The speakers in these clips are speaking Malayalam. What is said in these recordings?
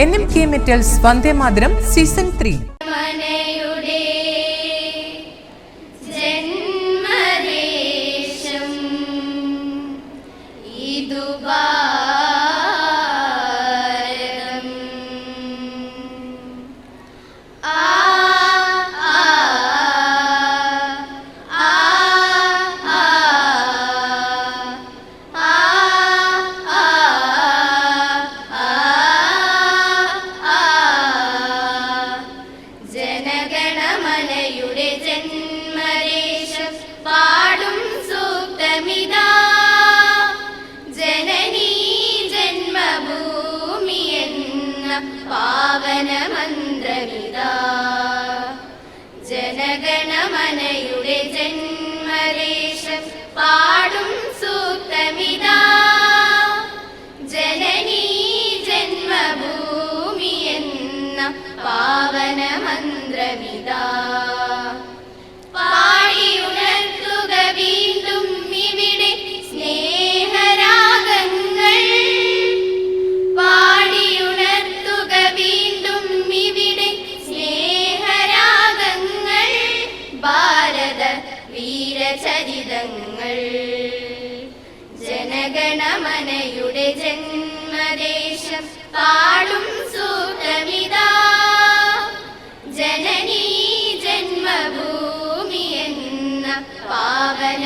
N M K metals Vande Mataram season three. പാവന ജനഗണമനയുടെ ജന്മദേശം പാടും സൂക്തമിതാ. ജനനീ ജന്മഭൂമി എന്ന പാവന ജനഗണമനയുടെ ജന്മദേശം പാടും സൂക്തമിതാ ജനനീ ജന്മഭൂമി എന്ന പാവന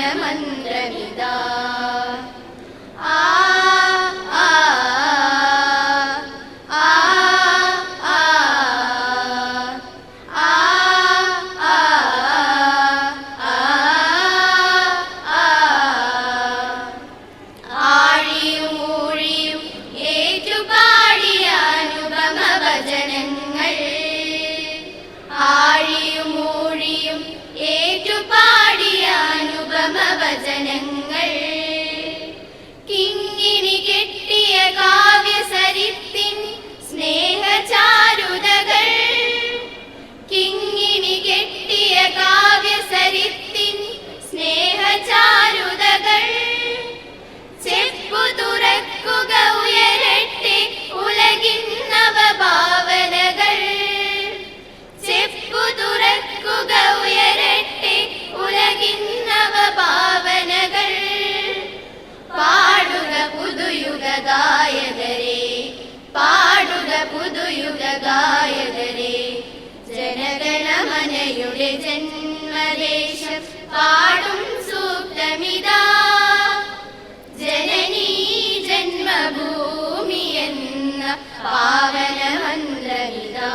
പാവനമന്ത്രമിതാ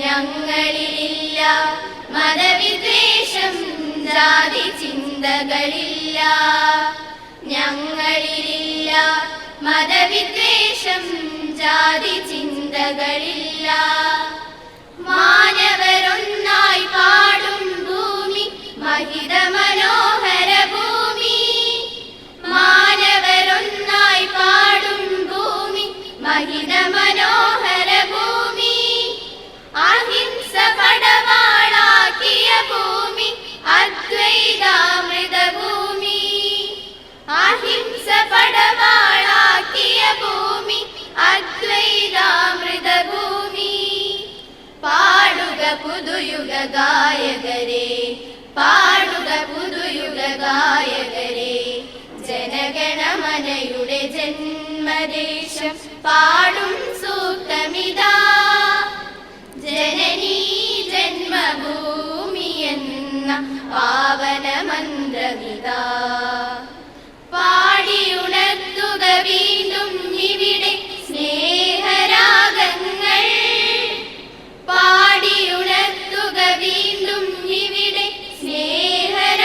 ഞങ്ങളിലില്ല മതവിദ്വേഷം ജാതി ചിന്തകളില്ല. ഞങ്ങളിലില്ല മതവിദ്വേഷം ജാതി ചിന്തകളില്ല. മാനവരൊന്നായി പാടും ഭൂമി മഹിത മനോഹര ഭൂമി. മാനവരൊന്നായി പാടും ഭൂമി മഹിത മനോഹര ഭൂമി. അഹിംസ പടവാളാക്കിയ ഭൂമി അദ്വൈതാമൃത ഭൂമി പുതുയുഗ ഗായകരെ പാടുക പുതുയുഗ ഗായകരെ. ജനഗണമനയുടെ ജന്മദേശം പാടും സൂക്തമിതാ. ജനനീ